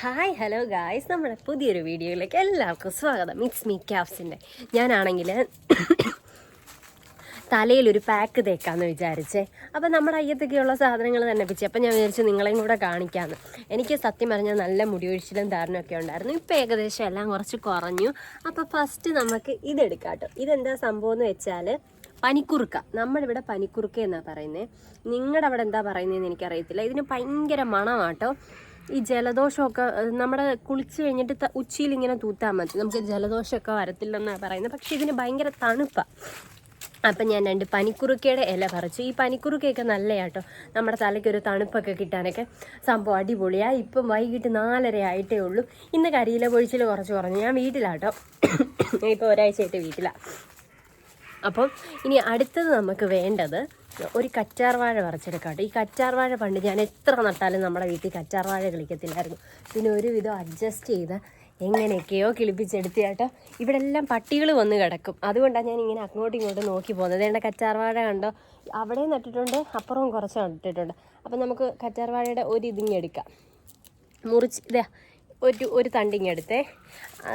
Hi hello guys നമ്മുടെ പുതിയൊരു വീഡിയോയിലേക്ക് എല്ലാവർക്കും സ്വാഗതം. മിക്സ് മീ ക്യാപ്സിന്റെ ഞാനാണെങ്കിൽ തലയിലൊരു പാക്ക് തേക്കാമെന്ന് വിചാരിച്ചേ. അപ്പോൾ നമ്മുടെ അയ്യത്തൊക്കെയുള്ള സാധനങ്ങൾ തന്നെ പിച്ചി. അപ്പം ഞാൻ വിചാരിച്ചു നിങ്ങളെയും കൂടെ കാണിക്കാമെന്ന് എനിക്ക് സത്യം പറഞ്ഞാൽ നല്ല മുടിയൊഴിച്ചിലും ധാരണമൊക്കെ ഉണ്ടായിരുന്നു. ഇപ്പം ഏകദേശം എല്ലാം കുറച്ച് കുറഞ്ഞു. അപ്പോൾ ഫസ്റ്റ് നമുക്ക് ഇതെടുക്കാം കേട്ടോ. ഇതെന്താ സംഭവം എന്ന് വെച്ചാൽ പനിക്കുറുക്ക. നമ്മളിവിടെ പനിക്കുറുക്ക എന്നാണ് പറയുന്നത് നിങ്ങളുടെ അവിടെ എന്താ പറയുന്നതെന്ന് എനിക്കറിയത്തില്ല. ഇതിന് ഭയങ്കര മണമാട്ടോ. ഈ ജലദോഷമൊക്കെ നമ്മുടെ കുളിച്ച് കഴിഞ്ഞിട്ട് ഉച്ചയിൽ ഇങ്ങനെ തൂത്താൽ മതി. നമുക്ക് ജലദോഷമൊക്കെ വരത്തില്ലെന്നാണ് പറയുന്നത്. പക്ഷേ ഇതിന് ഭയങ്കര തണുപ്പാണ് അപ്പം ഞാൻ രണ്ട് പനിക്കുറുക്കയുടെ ഇല പറിച്ചു. ഈ പനിക്കുറുക്കയൊക്കെ നല്ലയാട്ടോ. നമ്മുടെ തലയ്ക്ക് ഒരു തണുപ്പൊക്കെ കിട്ടാനൊക്കെ സംഭവം അടിപൊളിയാണ് ഇപ്പം വൈകിട്ട് നാലര ആയിട്ടേ ഉള്ളൂ. ഇന്ന് കരിയില പൊഴിച്ചിൽ കുറച്ച് കുറഞ്ഞു. ഞാൻ വീട്ടിലാട്ടോ. ഇപ്പോൾ ഒരാഴ്ചയായിട്ട് വീട്ടിലാണ് അപ്പം ഇനി അടുത്തത് നമുക്ക് വേണ്ടത് ഒരു കറ്റാർ വാഴ ഈ കറ്റാർ വാഴ പണ്ട് ഞാൻ എത്ര നട്ടാലും നമ്മുടെ വീട്ടിൽ കറ്റാർ വാഴ കളിക്കത്തില്ലായിരുന്നു. പിന്നെ ഒരുവിധം അഡ്ജസ്റ്റ് ചെയ്ത് എങ്ങനെയൊക്കെയോ കിളിപ്പിച്ചെടുത്ത് കേട്ടോ ഇവിടെ എല്ലാം പട്ടികൾ വന്ന് കിടക്കും. അതുകൊണ്ടാണ് ഞാൻ ഇങ്ങനെ അങ്ങോട്ടും ഇങ്ങോട്ടും നോക്കി പോകുന്നത്. എന്റെ കറ്റാർ വാഴ കണ്ടോ? അവിടെ നട്ടിട്ടുണ്ട് അപ്പുറവും കുറച്ച് നട്ടിട്ടുണ്ട്. അപ്പം നമുക്ക് കറ്റാർ വാഴയുടെ ഒരു ഇതിങ്ങ് എടുക്കാം. മുറിച്ച് ഇതാ ഒരു ഒരു തണ്ടിങ് എടുത്തേ.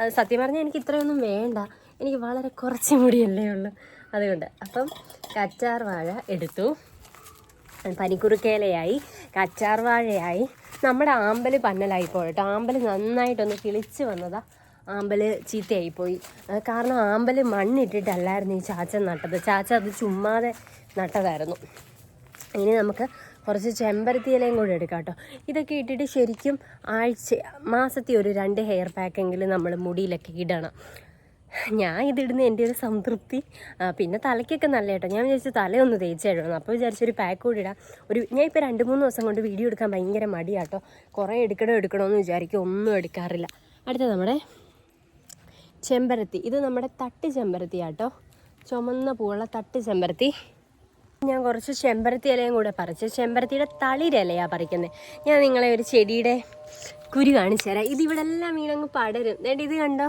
സത്യം പറഞ്ഞാൽ എനിക്ക് ഇത്രയൊന്നും വേണ്ട. എനിക്ക് വളരെ കുറച്ച് മുടിയല്ലേ ഉള്ളൂ. അതുകൊണ്ട് അപ്പം കച്ചാർ വാഴ എടുത്തു. പനിക്കുറുക്കേലയായി കച്ചാർ വാഴയായി. നമ്മുടെ ആമ്പൽ പന്നലായി പോയിട്ടോ ആമ്പൽ നന്നായിട്ടൊന്ന് കിളിച്ച് വന്നതാ. ആമ്പൽ ചീത്തയായിപ്പോയി. കാരണം ആമ്പൽ മണ്ണിട്ടിട്ടല്ലായിരുന്നു ഈ ചാച്ച നട്ടത്. ചാച്ച അത് ചുമ്മാതെ നട്ടതായിരുന്നു. ഇനി നമുക്ക് കുറച്ച് ചെമ്പരത്തി ഇലയും കൂടെ എടുക്കാം കേട്ടോ. ഇതൊക്കെ ഇട്ടിട്ട് ശരിക്കും ആഴ്ച മാസത്തിൽ ഒരു രണ്ട് ഹെയർ പാക്കെങ്കിലും നമ്മൾ മുടിയിലൊക്കെ ഇടണം. ഞാൻ ഇതിടുന്ന എന്റെ ഒരു സംതൃപ്തി. പിന്നെ തലയ്ക്കൊക്കെ നല്ല കേട്ടോ. ഞാൻ വിചാരിച്ചു തലയൊന്ന് തേച്ചായിരുന്നു അപ്പോൾ വിചാരിച്ചൊരു പാക്ക് കൂടി ഇടാം. ഒരു ഞാൻ ഇപ്പോൾ രണ്ട് മൂന്ന് ദിവസം കൊണ്ട് വീഡിയോ എടുക്കാൻ ഭയങ്കര മടിയാട്ടോ കുറേ എടുക്കണോ എടുക്കണമെന്ന് വിചാരിക്കും. ഒന്നും എടുക്കാറില്ല. അടുത്ത നമ്മുടെ ചെമ്പരത്തി. ഇത് നമ്മുടെ തട്ട് ചെമ്പരത്തി ആട്ടോ ചുമന്ന പൂവുള്ള തട്ട് ചെമ്പരത്തി. ഞാൻ കുറച്ച് ചെമ്പരത്തി ഇലയും കൂടെ പറിച്ച്. ചെമ്പരത്തിയുടെ തളിരിലയാണ് പറിക്കുന്നത് ഞാൻ നിങ്ങളെ ഒരു ചെടിയുടെ കുരു കാണിച്ചു തരാം. ഇതിവിടെ എല്ലാം വീണങ്ങ് പടരും. എന്നിട്ട് ഇത് കണ്ടോ?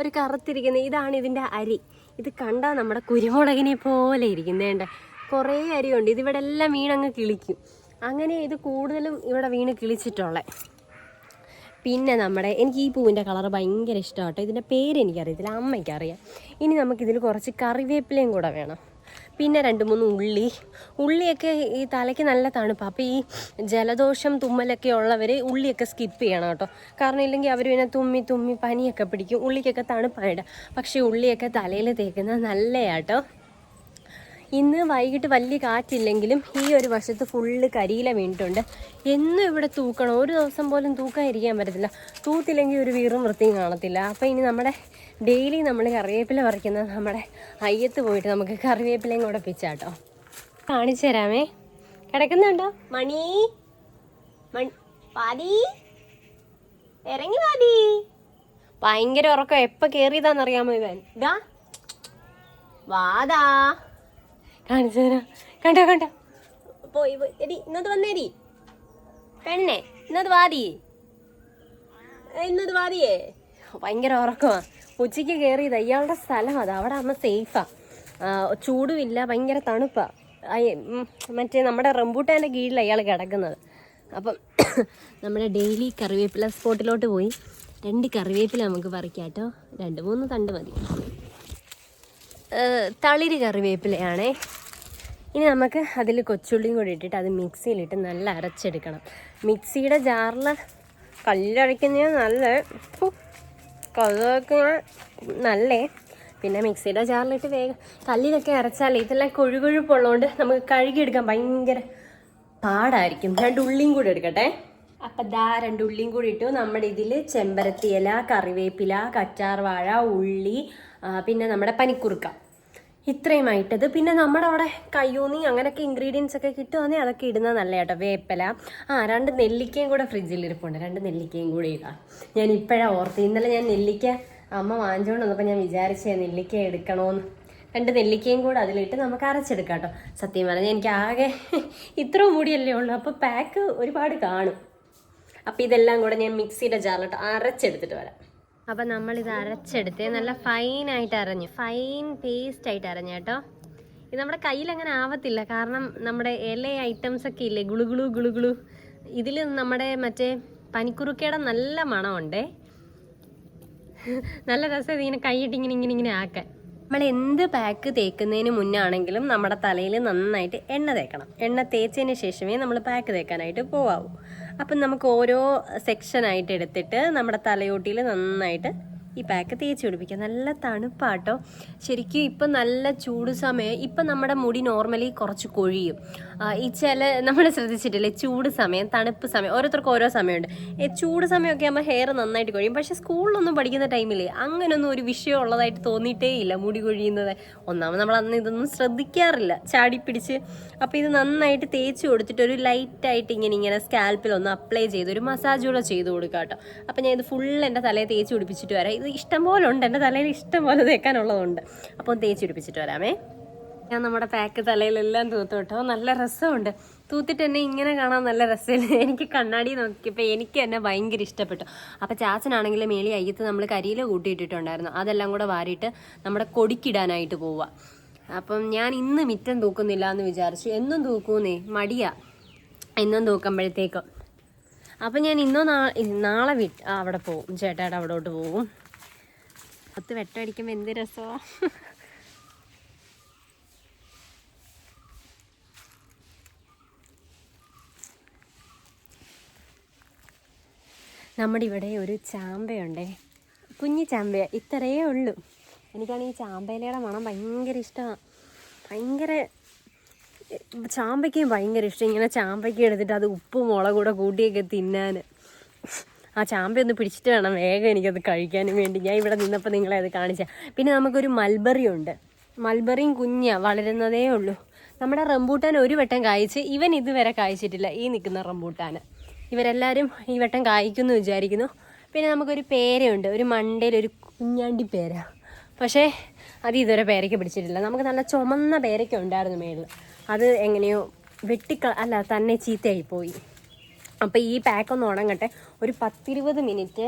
ഒരു കറുത്തിരിക്കുന്നത് ഇതാണ് ഇതിന്റെ അരി. ഇത് കണ്ടാൽ നമ്മുടെ കുരുമുളകിനെ പോലെ ഇരിക്കുന്നേണ്ട കുറേ അരിയുണ്ട്. ഇതിവിടെ എല്ലാം വീണങ്ങ് കിളിക്കും. അങ്ങനെ ഇത് കൂടുതലും ഇവിടെ വീണ് കിളിച്ചിട്ടുള്ളത് പിന്നെ നമ്മുടെ എനിക്ക് ഈ പൂവിന്റെ കളർ ഭയങ്കര ഇഷ്ടമാണ് കേട്ടോ ഇതിന്റെ പേര് എനിക്കറിയത്തില്ല. അമ്മയ്ക്കറിയാം. ഇനി നമുക്കിതിൽ കുറച്ച് കറിവേപ്പിലയും കൂടെ വേണം. പിന്നെ രണ്ട് മൂന്ന് ഉള്ളി. ഉള്ളിയൊക്കെ ഈ തലയ്ക്ക് നല്ല തണുപ്പ്. അപ്പോൾ ഈ ജലദോഷം തുമ്മലൊക്കെ ഉള്ളവർ ഉള്ളിയൊക്കെ സ്കിപ്പ് ചെയ്യണം കേട്ടോ. കാരണം ഇല്ലെങ്കിൽ അവർ പിന്നെ തുമ്മി തുമ്മി പനിയൊക്കെ പിടിക്കും. ഉള്ളിക്കൊക്കെ തണുപ്പായിട്ട് പക്ഷേ ഉള്ളിയൊക്കെ തലയിൽ തേക്കുന്നത് നല്ലതാട്ടോ ഇന്ന് വൈകിട്ട് വലിയ കാറ്റില്ലെങ്കിലും ഈ ഒരു വശത്ത് ഫുള്ള് കരിയില വീണിട്ടുണ്ട്. എന്നും ഇവിടെ തൂക്കണം. ഒരു ദിവസം പോലും തൂക്കാതിരിക്കാൻ പറ്റത്തില്ല. തൂത്തില്ലെങ്കിൽ ഒരു വീറും വൃത്തിയും കാണത്തില്ല. അപ്പോൾ ഇനി നമ്മുടെ ഡെയിലി നമ്മൾ കറിവേപ്പില പറിക്കുന്നത് നമ്മുടെ അയ്യത്ത് പോയിട്ട് നമുക്ക് കറിവേപ്പിലയും കൂടെ പിച്ചാട്ടോ കാണിച്ചു തരാമേ. കിടക്കുന്നുണ്ടോ? മണി? മണി ഇറങ്ങി പാതി. ഭയങ്കര ഉറക്കം. എപ്പോൾ കയറിയതാണെന്നറിയാമോ ഇവൻ? ഇതാ വാതാ കാണിച്ചു കണ്ടോ കണ്ടോ? പോയി. എടി ഇന്നത് വന്നേരി പെണ്ണേ ഇന്നത് വാതി ഇന്നത് വാതിയേ ഭയങ്കര ഉറക്കമാ. ഉച്ചയ്ക്ക് കയറിയത് അയാളുടെ സ്ഥലം അത്. അവിടെ അമ്മ സേഫാ. ചൂടുമില്ല ഭയങ്കര തണുപ്പാ. മറ്റേ നമ്മുടെ റംബൂട്ടാന്റെ കീഴിൽ അയാൾ കിടക്കുന്നത്. അപ്പം നമ്മുടെ ഡെയിലി കറിവേപ്പില സ്പോട്ടിലോട്ട് പോയി. രണ്ട് കറിവേപ്പില നമുക്ക് പറിക്കാം കേട്ടോ. രണ്ട് മൂന്ന് തണ്ട് മതി. തളിര് കറിവേപ്പിലയാണേ. ഇനി നമുക്ക് അതിൽ കൊച്ചുള്ളിയും കൂടി ഇട്ടിട്ട് അത് മിക്സിയിലിട്ട് നല്ല അരച്ചെടുക്കണം. മിക്സിയുടെ ജാറിൽ കല്ലരയ്ക്കുന്നത് നല്ല ഫു, കല്ലൊക്കെ നല്ലേ? പിന്നെ മിക്സിയുടെ ജാറിലിട്ട് വേഗം കല്ലിലൊക്കെ അരച്ചാൽ ഇതെല്ലാം കൊഴുകൊഴുപ്പുള്ളതുകൊണ്ട് നമുക്ക് കഴുകിയെടുക്കാൻ ഭയങ്കര പാടായിരിക്കും. രണ്ട് ഉള്ളിയും കൂടി എടുക്കട്ടെ. അപ്പം ദാ രണ്ട് ഉള്ളിയും കൂടി ഇട്ടു. നമ്മുടെ ഇതിൽ ചെമ്പരത്തി ഇല കറിവേപ്പില കറ്റാർ വാഴ ഉള്ളി പിന്നെ നമ്മുടെ പനിക്കുറുക്ക. ഇത്രയുമായിട്ടത്. പിന്നെ നമ്മുടെ അവിടെ കയ്യൂന്നി അങ്ങനെയൊക്കെ ഇൻഗ്രീഡിയൻസ് ഒക്കെ കിട്ടുവാണെങ്കിൽ അതൊക്കെ ഇടുന്നത് നല്ല കേട്ടോ വേപ്പല. ആ രണ്ട് നെല്ലിക്കയും കൂടെ ഫ്രിഡ്ജിൽ ഇരിപ്പുണ്ട്. രണ്ട് നെല്ലിക്കയും കൂടി ഇടാം. ഞാൻ ഇപ്പോഴാണ് ഓർത്ത് ഇന്നലെ ഞാൻ നെല്ലിക്ക അമ്മ വാങ്ങിച്ചുകൊണ്ട് വന്നപ്പോൾ ഞാൻ വിചാരിച്ചേ നെല്ലിക്ക എടുക്കണമെന്ന് രണ്ട് നെല്ലിക്കയും കൂടെ അതിലിട്ട് നമുക്ക് അരച്ചെടുക്കാം കേട്ടോ സത്യം പറഞ്ഞാൽ എനിക്ക് ആകെ ഇത്ര കൂടിയല്ലേ ഉള്ളൂ. അപ്പോൾ പാക്ക് ഒരുപാട് കാണും. അപ്പോൾ ഇതെല്ലാം കൂടെ ഞാൻ മിക്സിയുടെ ജാറിലിട്ട് അരച്ചെടുത്തിട്ട് വരാം. അപ്പം നമ്മളിത് അരച്ചെടുത്ത് നല്ല ഫൈനായിട്ട് അരഞ്ഞു. ഫൈൻ പേസ്റ്റ് ആയിട്ട് അരഞ്ഞു കേട്ടോ. ഇത് നമ്മുടെ കയ്യിൽ അങ്ങനെ ആവത്തില്ല. കാരണം നമ്മുടെ ഇല ഐറ്റംസ് ഒക്കെ ഇല്ലേ? ഗുളുഗുളു ഗുളുഗുളു ഇതിൽ നമ്മുടെ മറ്റേ പനിക്കുറുക്കയുടെ നല്ല മണമുണ്ടേ. നല്ല രസം ഇതിങ്ങനെ കൈയിട്ട് ഇങ്ങനെ ഇങ്ങനെ ഇങ്ങനെ ആക്കാൻ. നമ്മൾ എന്ത് പാക്ക് തേക്കുന്നതിന് മുന്നാണെങ്കിലും നമ്മുടെ തലയിൽ നന്നായിട്ട് എണ്ണ തേക്കണം. എണ്ണ തേച്ചതിന് ശേഷമേ നമ്മൾ പാക്ക് തേക്കാനായിട്ട് പോവാവൂ. അപ്പം നമുക്ക് ഓരോ സെക്ഷനായിട്ട് എടുത്തിട്ട് നമ്മുടെ തലയോട്ടിയിൽ നന്നായിട്ട് ഈ പാക്ക് തേച്ച് പിടിപ്പിക്കുക നല്ല തണുപ്പാട്ടോ. ശരിക്കും ഇപ്പം നല്ല ചൂട് സമയം. ഇപ്പം നമ്മുടെ മുടി നോർമലി കുറച്ച് കൊഴിയും. ഈ ചില നമ്മൾ ശ്രദ്ധിച്ചിട്ടില്ലേ? ചൂട് സമയം തണുപ്പ് സമയം ഓരോരുത്തർക്കും ഓരോ സമയമുണ്ട്. ഈ ചൂട് സമയമൊക്കെ ആകുമ്പോൾ ഹെയർ നന്നായിട്ട് കൊഴിയും. പക്ഷേ സ്കൂളിലൊന്നും പഠിക്കുന്ന ടൈമിൽ അങ്ങനൊന്നും ഒരു വിഷയം ഉള്ളതായിട്ട് തോന്നിയിട്ടേ ഇല്ല മുടി കൊഴിയുന്നത്. ഒന്നാമത് നമ്മൾ അന്ന് ഇതൊന്നും ശ്രദ്ധിക്കാറില്ല. ചാടി പിടിച്ച്. അപ്പോൾ ഇത് നന്നായിട്ട് തേച്ച് കൊടുത്തിട്ട് ഒരു ലൈറ്റായിട്ട് ഇങ്ങനെ ഇങ്ങനെ സ്കാൽപ്പിൽ ഒന്ന് അപ്ലൈ ചെയ്ത് ഒരു മസാജ് കൂടെ ചെയ്ത് കൊടുക്കാം കേട്ടോ അപ്പോൾ ഞാൻ ഇത് ഫുൾ എന്റെ തലയിൽ തേച്ച് പിടിപ്പിച്ചിട്ട് വരാം. ഇത് ഇഷ്ടം പോലെ ഉണ്ട് എന്റെ തലയിൽ ഇഷ്ടം പോലെ തേക്കാനുള്ളതുണ്ട്. അപ്പോൾ ഒന്ന് തേച്ച് പിടിപ്പിച്ചിട്ട് വരാമേ. ഞാൻ നമ്മുടെ പാക്ക് തലയിലെല്ലാം തൂത്തു കേട്ടോ. നല്ല രസമുണ്ട്. തൂത്തിട്ട് എന്നെ ഇങ്ങനെ കാണാൻ നല്ല രസമില്ല. എനിക്ക് കണ്ണാടി നോക്കിയപ്പോൾ എനിക്ക് എന്നെ ഭയങ്കര ഇഷ്ടപ്പെട്ടു. അപ്പോൾ ചാച്ചനാണെങ്കിൽ മേളി അയ്യത്ത് നമ്മൾ കരിയിൽ കൂട്ടിയിട്ടിട്ടുണ്ടായിരുന്നു. അതെല്ലാം കൂടെ വാരിയിട്ട് നമ്മുടെ കൊടിക്കിടാനായിട്ട് പോവുക അപ്പം ഞാൻ ഇന്ന് മിറ്റം തൂക്കുന്നില്ല എന്ന് വിചാരിച്ചു. എന്നും തൂക്കൂന്നേ? മടിയാ. എന്നും തൂക്കുമ്പോഴത്തേക്കും. അപ്പം ഞാൻ ഇന്നോ നാളെ നാളെ വിട്ട് അവിടെ പോവും. ചേട്ടായിട്ട് അവിടോട്ട് പോവും. പത്ത് വെട്ടടിക്കുമ്പോൾ എന്ത് രസോ നമ്മുടെ ഇവിടെ ഒരു ചാമ്പയുണ്ടേ. കുഞ്ഞു ചാമ്പയ. ഇത്രയേ ഉള്ളൂ. എനിക്കാണെങ്കിൽ ഈ ചാമ്പയിലയുടെ മണം ഭയങ്കര ഇഷ്ടമാണ് ഭയങ്കര ചാമ്പയ്ക്കും ഭയങ്കര ഇഷ്ടം. ഇങ്ങനെ ചാമ്പയ്ക്ക് എടുത്തിട്ട് അത് ഉപ്പും മുളകൂടെ കൂടെ കൂട്ടിയൊക്കെ തിന്നാൻ ആ ചാമ്പ ഒന്ന് പിടിച്ചിട്ട് വേണം വേഗം എനിക്കത് കഴിക്കാനും വേണ്ടി. ഞാൻ ഇവിടെ നിന്നപ്പോൾ നിങ്ങളെ അത് കാണിച്ചാൽ പിന്നെ നമുക്കൊരു മൽബറി ഉണ്ട്. മൽബറിയും കുഞ്ഞാണ് വളരുന്നതേ ഉള്ളൂ. നമ്മുടെ റംബൂട്ടാൻ ഒരു വട്ടം കായ്ച്ച് ഇവൻ ഇതുവരെ കായ്ച്ചിട്ടില്ല. ഈ നിൽക്കുന്ന റംബൂട്ടാൻ ഇവരെല്ലാവരും ഈ വട്ടം കായ്ക്കുമെന്ന് വിചാരിക്കുന്നു. പിന്നെ നമുക്കൊരു പേരയുണ്ട്. ഒരു മണ്ടയിൽ ഒരു കുഞ്ഞാണ്ടി പേര. പക്ഷേ അത് ഇതുവരെ പേരയ്ക്ക് പിടിച്ചിട്ടില്ല. നമുക്ക് നല്ല ചുമന്ന പേരയ്ക്ക ഉണ്ടായിരുന്നു മേളിൽ അത് എങ്ങനെയോ വെട്ടിക്ക അല്ല തന്നെ ചീത്തയായി പോയി. അപ്പോൾ ഈ പാക്ക് ഒന്ന് ഉണങ്ങട്ടെ. ഒരു പത്തിരുപത് മിനിറ്റ്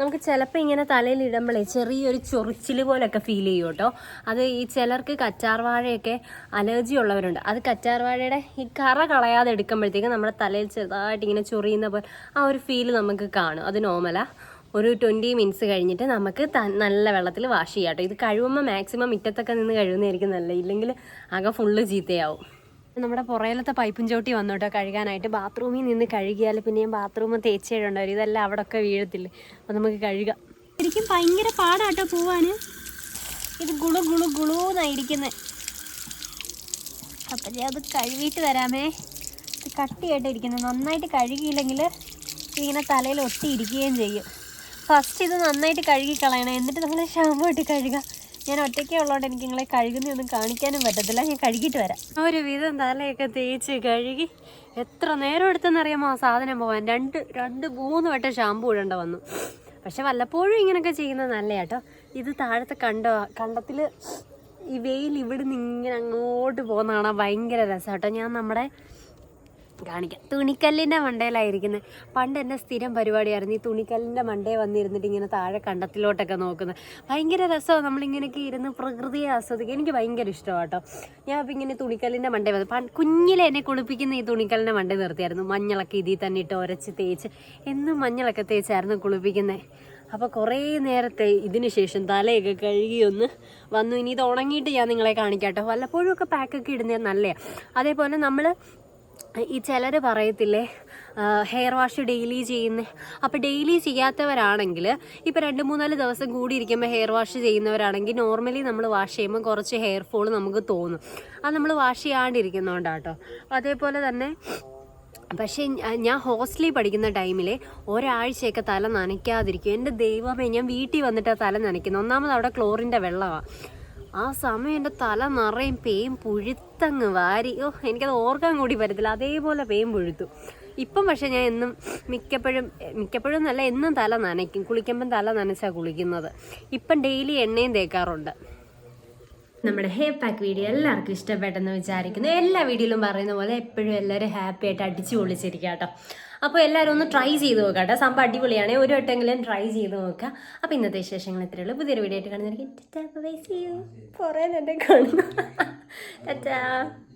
നമുക്ക് ചിലപ്പോൾ ഇങ്ങനെ തലയിൽ ഇടുമ്പോഴേ ചെറിയൊരു ചൊറിച്ചിൽ പോലൊക്കെ ഫീൽ ചെയ്യും കേട്ടോ അത് ഈ ചിലർക്ക് കറ്റാർ വാഴയൊക്കെ അലർജി ഉള്ളവരുണ്ട്. അത് കറ്റാർ വാഴയുടെ ഈ കറ കളയാതെ എടുക്കുമ്പോഴത്തേക്ക് നമ്മുടെ തലയിൽ ചെറുതായിട്ട് ഇങ്ങനെ ചൊറിയുന്ന പോലെ ആ ഒരു ഫീൽ നമുക്ക് കാണും. അത് നോർമലാ ഒരു ട്വന്റി മിനിറ്റ്സ് കഴിഞ്ഞിട്ട് നമുക്ക് നല്ല വെള്ളത്തിൽ വാഷ് ചെയ്യാം കേട്ടോ. ഇത് കഴുകുമ്പോൾ മാക്സിമം മുറ്റത്തൊക്കെ നിന്ന് കഴുകുന്നതായിരിക്കും നല്ലത്. ഇല്ലെങ്കിൽ ആകെ ഫുള്ള് ചീത്തയാവും. നമ്മുടെ പുറയിലത്തെ പൈപ്പും ചോട്ടി വന്നു കേട്ടോ കഴുകാനായിട്ട്. ബാത്റൂമിൽ നിന്ന് കഴുകിയാൽ പിന്നെ ഞാൻ ബാത്റൂം തേച്ചേടുണ്ടാവും ഇതെല്ലാം അവിടെ ഒക്കെ വീഴത്തില്ലേ? അപ്പം നമുക്ക് കഴുകാം. ശരിക്കും ഭയങ്കര പാടാട്ടോ പോവാന്. ഇത് ഗുളു ഗുളു ഗുളൂന്നായിരിക്കുന്നത് അപ്പം ഞാൻ അത് കഴുകിയിട്ട് വരാമേ. ഇത് കട്ടിയായിട്ട് ഇരിക്കുന്നത് നന്നായിട്ട് കഴുകിയില്ലെങ്കിൽ ഇങ്ങനെ തലയിൽ ഒട്ടിയിരിക്കുകയും ചെയ്യും. ഫസ്റ്റ് ഇത് നന്നായിട്ട് കഴുകി കളയണം. എന്നിട്ട് നമ്മൾ ഷാമ്പു ഇട്ട് കഴുകാം. ഞാൻ ഒറ്റയ്ക്കേ ഉള്ളതുകൊണ്ട് എനിക്ക് നിങ്ങളെ കഴുകുന്നൊന്നും കാണിക്കാനും പറ്റത്തില്ല. ഞാൻ കഴുകിയിട്ട് വരാം. ഒരു വിധം തലയൊക്കെ തേച്ച് കഴുകി എത്ര നേരം എടുത്തെന്നറിയാമോ ആ സാധനം പോകാൻ രണ്ട് രണ്ട് മൂന്ന് വട്ടം ഷാമ്പു ഇടേണ്ട വന്നു. പക്ഷെ വല്ലപ്പോഴും ഇങ്ങനെയൊക്കെ ചെയ്യുന്നത് നല്ല കേട്ടോ. ഇത് താഴത്തെ കണ്ട? കണ്ടത്തിൽ ഈ വെയിൽ ഇവിടുന്ന് ഇങ്ങനെ അങ്ങോട്ട് പോകുന്ന കാണാൻ ഭയങ്കര കേട്ടോ. ഞാൻ നമ്മുടെ കാണിക്കാം. തുണിക്കല്ലിന്റെ മണ്ടയിലായിരിക്കുന്നത് പണ്ട് എന്റെ സ്ഥിരം പരിപാടിയായിരുന്നു. ഈ തുണിക്കല്ലിന്റെ മണ്ടയിൽ വന്നിരുന്നിട്ട് ഇങ്ങനെ താഴെ കണ്ടത്തിലോട്ടൊക്കെ നോക്കുന്നത് ഭയങ്കര രസമാണ് നമ്മളിങ്ങനെയൊക്കെ ഇരുന്ന് പ്രകൃതിയെ ആസ്വദിക്കുക എനിക്ക് ഭയങ്കര ഇഷ്ടമാണ് കേട്ടോ ഞാൻ അപ്പം ഇങ്ങനെ തുണിക്കല്ലിന്റെ മണ്ടയിൽ വന്നു പണ്ട് കുഞ്ഞിലെ എന്നെ കുളിപ്പിക്കുന്ന ഈ തുണിക്കല്ലിന്റെ മണ്ടയിൽ നിർത്തിയായിരുന്നു. മഞ്ഞളൊക്കെ ഇതിൽ തന്നെ ഇട്ട് ഉരച്ച് തേച്ച്. എന്നും മഞ്ഞളൊക്കെ തേച്ചായിരുന്നു കുളിപ്പിക്കുന്നത് അപ്പോൾ കുറേ നേരത്തെ ഇതിന് ശേഷം തലയൊക്കെ കഴുകി ഒന്ന് വന്നു. ഇനി ഇത് ഉണങ്ങിയിട്ട് ഞാൻ നിങ്ങളെ കാണിക്കാം കേട്ടോ വല്ലപ്പോഴും ഒക്കെ പാക്കൊക്കെ ഇടുന്നത് നല്ലതാണ് അതേപോലെ നമ്മൾ ഈ ചിലർ പറയത്തില്ലേ ഹെയർ വാഷ് ഡെയിലി ചെയ്യുന്ന. അപ്പോൾ ഡെയിലി ചെയ്യാത്തവരാണെങ്കിൽ ഇപ്പോൾ രണ്ട് മൂന്നാൽ ദിവസം കൂടി ഇരിക്കുമ്പോൾ ഹെയർ വാഷ് ചെയ്യുന്നവരാണെങ്കിൽ നോർമലി നമ്മൾ വാഷ് ചെയ്യുമ്പോൾ കുറച്ച് ഹെയർ ഫോൾ നമുക്ക് തോന്നും. അത് നമ്മൾ വാഷ് ചെയ്യാണ്ടിരിക്കുന്നതുകൊണ്ടാട്ടോ അതേപോലെ തന്നെ പക്ഷേ ഞാൻ ഹോസ്റ്റലിൽ പഠിക്കുന്ന ടൈമിൽ ഒരാഴ്ചയൊക്കെ തല നനയ്ക്കാതിരിക്കും. എന്റെ ദൈവമേ ഞാൻ വീട്ടിൽ വന്നിട്ടാണ് തല നനയ്ക്കുന്നത് ഒന്നാമത് അവിടെ ക്ലോറിന്റെ വെള്ളമാണ് ആ സമയം എന്റെ തല നിറയും പേയും പുഴുത്തങ്ങ് വാരി. ഓ എനിക്കത് ഓർക്കാൻ കൂടി പറ്റത്തില്ല. അതേപോലെ പേയും പുഴുത്തു. ഇപ്പം പക്ഷേ ഞാൻ എന്നും മിക്കപ്പോഴും മിക്കപ്പോഴും നല്ല എന്നും തല നനയ്ക്കും. കുളിക്കുമ്പം തല നനച്ചാണ് കുളിക്കുന്നത്. ഇപ്പം ഡെയിലി എണ്ണയും തേക്കാറുണ്ട്. നമ്മുടെ ഹെയർ പാക്ക് വീഡിയോ എല്ലാവർക്കും ഇഷ്ടപ്പെട്ടെന്ന് വിചാരിക്കുന്നു. എല്ലാ വീഡിയോയിലും പറയുന്ന പോലെ എപ്പോഴും എല്ലാവരും ഹാപ്പി ആയിട്ട് അടിച്ചു പൊളിച്ചിരിക്കാം കേട്ടോ. അപ്പോൾ എല്ലാവരും ഒന്ന് ട്രൈ ചെയ്ത് നോക്കാം കേട്ടോ. സംഭവം അടിപൊളിയാണ്. ഒരു വട്ടമെങ്കിലും ട്രൈ ചെയ്ത് നോക്കുക അപ്പോൾ ഇന്നത്തെ വിശേഷങ്ങൾ ഇത്രയേ ഉള്ളൂ. പുതിയൊരു വീഡിയോ ആയിട്ട് കാണുന്നതായിരിക്കും കുറേ നേരം കാണുന്നു